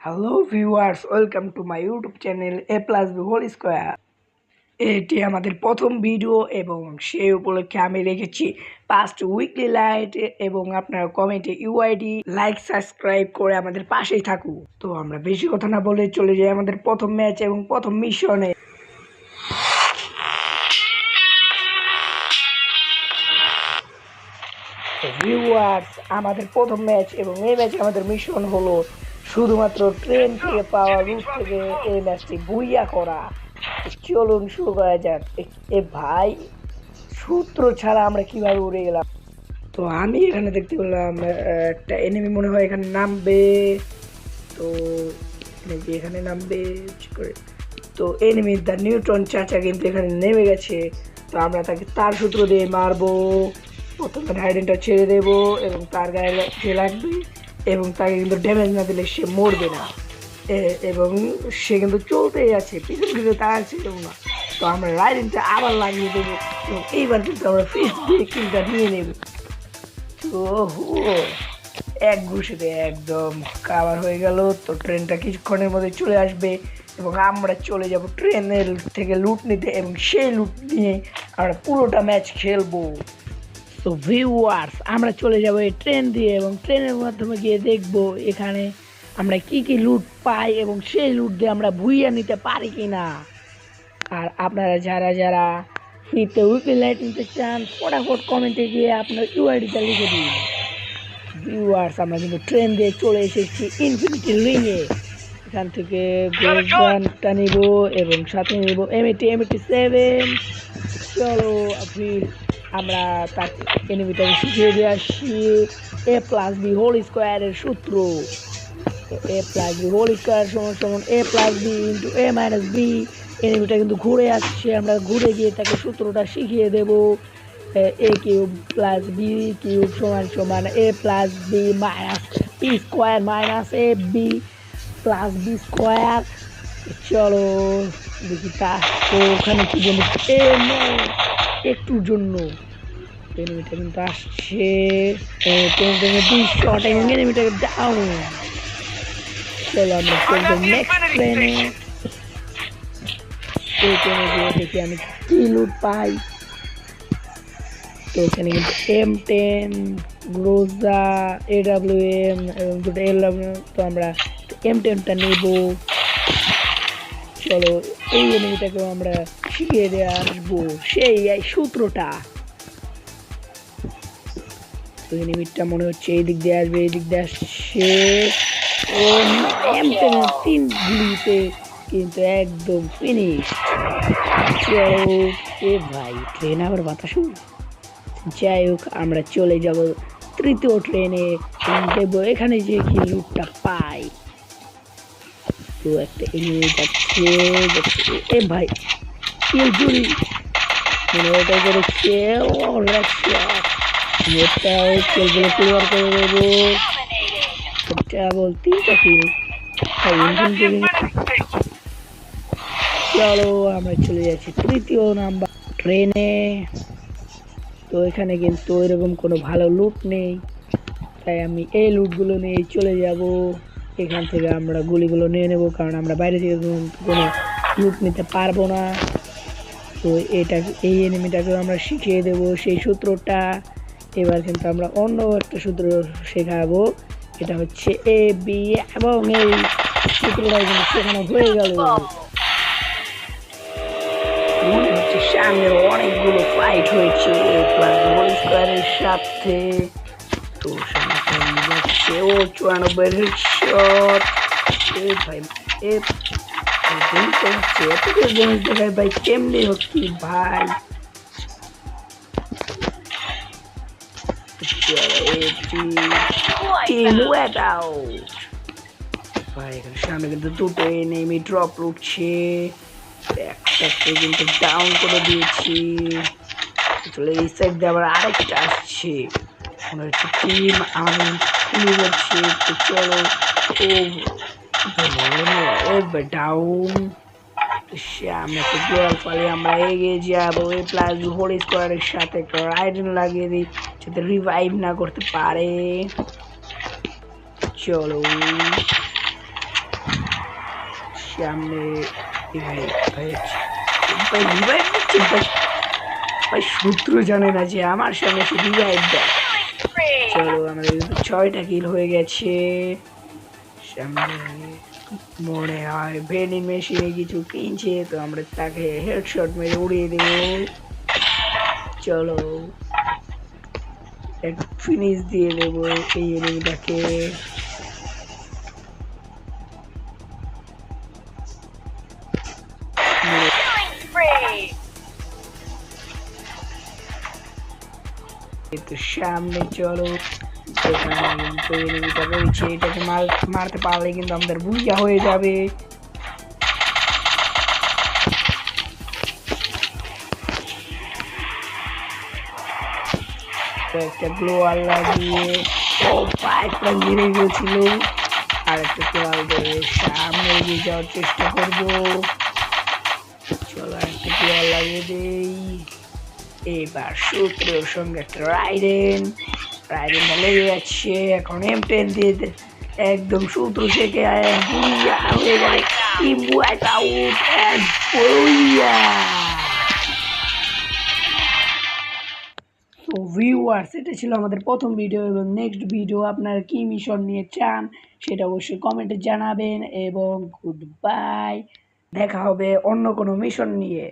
Hello viewers welcome to my YouTube channel A plus B whole square এটি আমাদের প্রথম video এবং সেই উপলক্ষে আমি রেখেছি পাঁচটি উইকলি লাইট এবং আপনারা কমেন্টে ইউআইডি লাইক সাবস্ক্রাইব করে আমাদের পাশেই থাকুন। তো আমরা বেশি কথা না বলে চলে যাই আমাদের প্রথম ম্যাচ এবং প্রথম মিশনে ভিউয়ার্স আমাদের প্রথম ম্যাচ এবং এই ম্যাচে আমাদের মিশন হলো শুধুমাত্র ট্রেন থেকে পাওয়া রুট থেকে এই ম্যাচটি বুইয়া করা। চলুন শুরু করা যাক। এ- ভাই, সূত্র ছাড়া আমরা কীভাবে উড়ে গেলাম? তো আমি এখানে দেখতে পেলাম একটা এনিমি মনে হয় এখানে নামবে। তো এখানে নামবে করে? তো এনিমি দ্য নিউটন চাচা কিন্তু এখানে নেমে গেছে। তো আমরা তাকে তার সূত্র দিয়ে মারবো। প্রথমে হাইডেনটা ছেড়ে দেবো এবং তার গায়ে লাগবে এবং তাকে কিন্তু ড্যামেজ না দিলে সে মরবে না। এবং সে কিন্তু চলতেই আছে, পিছন পিছনে তার ছিল না। তো আমরা রাইডিংটা আবার লাগিয়ে দেবো এবং এইবার কিন্তু আমরা ফিস দিয়ে কিলটা নিয়ে নেব। ওহো এক ঘুষিতে একদম কাবার হয়ে গেল। তো ট্রেনটা কিছুক্ষণের মধ্যে চলে আসবে এবং আমরা চলে যাব ট্রেনের থেকে লুট নিতে এবং সেই লুট নিয়ে আমরা পুরোটা ম্যাচ খেলব। তো ভিউয়ার্স আমরা চলে যাব এই ট্রেন দিয়ে এবং ট্রেনের মাধ্যমে গিয়ে দেখব এখানে আমরা কি কি লুট পাই এবং সেই লুট দিয়ে আমরা ভুইয়া নিতে পারি কি না আর আপনারা যারা যারা ফ্রিতে উইকলি লাইট নিতে চান, ফটাফট কমেন্টে গিয়ে আপনার ইউআইডিটা লিখে দিন। ভিউয়ার্স আমরা কিন্তু ট্রেন দিয়ে চলে এসেছি ইনফিনিটি লিংয়ে এখান থেকে গোলগানটা নিব এবং সাথে নিব এমএটি এমএটি সেভেন চলো, আপনি আমরা তার এনিমিটাকে শিখিয়ে দিয়ে আসছি। এ প্লাস বি হোল স্কোয়ারের সূত্র। A plus B whole square সমান সমান A plus B into A minus B এনিমিটা কিন্তু ঘুরে আসছে। আমরা ঘুরে গিয়ে তাকে সূত্রটা শিখিয়ে দেব। A cube plus B cube সমান সমান A plus B minus B square minus A B plus B square চলো দেখি তা ওখানে কি no, একটুর জন্য। এনিমিটা কিন্তু আসছে। দুই শট এবং এনিমিটাকে ডাউন চলো আমরা চলবো নেক্সট ট্রেনে এই গিয়ে দেখি আমি কি লুট পাই। তো এখানে কিন্তু এম টেন গ্রোজা এ ডাব্লিউ এম এবং দুটো এল ডাব্লিউ তো আমরা এম টেনটা নেব। চলো এই এনিমিটাকেও আমরা দিয়ে আসব। সেই, এই সূত্রটা। তো এনিমিটটা মনে হচ্ছে এই দিক দিয়ে আসবে, এই দিক দিয়ে আসছে। ও তিন গুলিতে কিন্তু একদম ফিনিশ এ ভাই ট্রেন আবার বাতাস। যাই হোক, আমরা চলে যাব তৃতীয় ট্রেনে দেখব এখানে যে কি লুটটা পাই। তো একটা যাচ্ছে যাচ্ছে। এ ভাই জুড়ি মানে ওটা করেছে ও রাখছে এটা ওই করে দেবো এটা তিনটা কিল চলো আমরা চলে যাচ্ছি তৃতীয় নাম্বার ট্রেনে তো এখানে কিন্তু এরকম কোনো ভালো লুট নেই তাই আমি এই লুটগুলো নিয়ে চলে যাব এখান থেকে আমরা গুলিগুলো নিয়ে নেব কারণ আমরা বাইরে থেকে কোনো লুট নিতে পারব না তো এটা, এই এনিমিটাকে আমরা শিখিয়ে দেব, সেই সূত্রটা। এবার কিন্তু আমরা অন্য একটা সূত্র শেখাবো, এটা হচ্ছে এ বি এবং এই সূত্রটা কিন্তু শেখানো হয়ে গেল। মনে হচ্ছে সামনে অনেকগুলো ফাইট হয়েছে স্কোয়ারের সাথে তো সামনে ও চুরানব্বই ভাই জিনিস হচ্ছে এত করে জিনিস দেখায় ভাই কেমনি হচ্ছে ভাই ভাই এখানে সামনে কিন্তু দুটো এনেমি ড্রপ লুটছে একটাকে কিন্তু ডাউন করে দিয়েছি চলে এই সাইড দিয়ে আবার আরেকটা আসছে মনে হচ্ছে টিম আমি চলো ও ডাউন আমরা তো গোয়াল পালে আমরা এগিয়ে যাব এই প্লাস হোল স্কোয়ারের সাথে একটা রাইডেন লাগিয়ে দিই যাতে রিভাইভ না করতে পারে চলো সামনে ভাই ভাই ভাই রিভাইভ দিচ্ছে ভাই ভাই শত্রু জানে না যে আমার সামনে সে রিভাইভ দেয় চলো আমাদের ছয়টা কিল হয়ে গেছে সামনে মনে হয় ভেন্ডিং মেশিনে কিছু কিনছে, তো আমরা তাকে হেডশট মেরে উড়িয়ে দেব। চলো, এক ফিনিশ দিয়ে দেবো এই এনিমিটাকে সামনে চলো। এনিমিটা মারতে পারলে কিন্তু আমাদের বুঝা হয়ে যাবে। একটা গ্লোয়ার লাগিয়ে গেছিল আর একটা গ্লোয়ার দিয়ে সামনে এগিয়ে যাওয়ার চেষ্টা করব। চলো একটা গ্লোয়ার লাগিয়ে দেই। এবার সূত্রের সঙ্গে রাইডেন রাইডেনটা লেগে যাচ্ছে। এখন এম একদম সূত্র থেকে হয়ে ভিউয়ার্স এটা ছিল আমাদের প্রথম ভিডিও এবং নেক্সট ভিডিও আপনারা কি মিশন নিয়ে চান সেটা অবশ্যই কমেন্টে জানাবেন এবং গুড বাই দেখা হবে অন্য কোনো মিশন নিয়ে।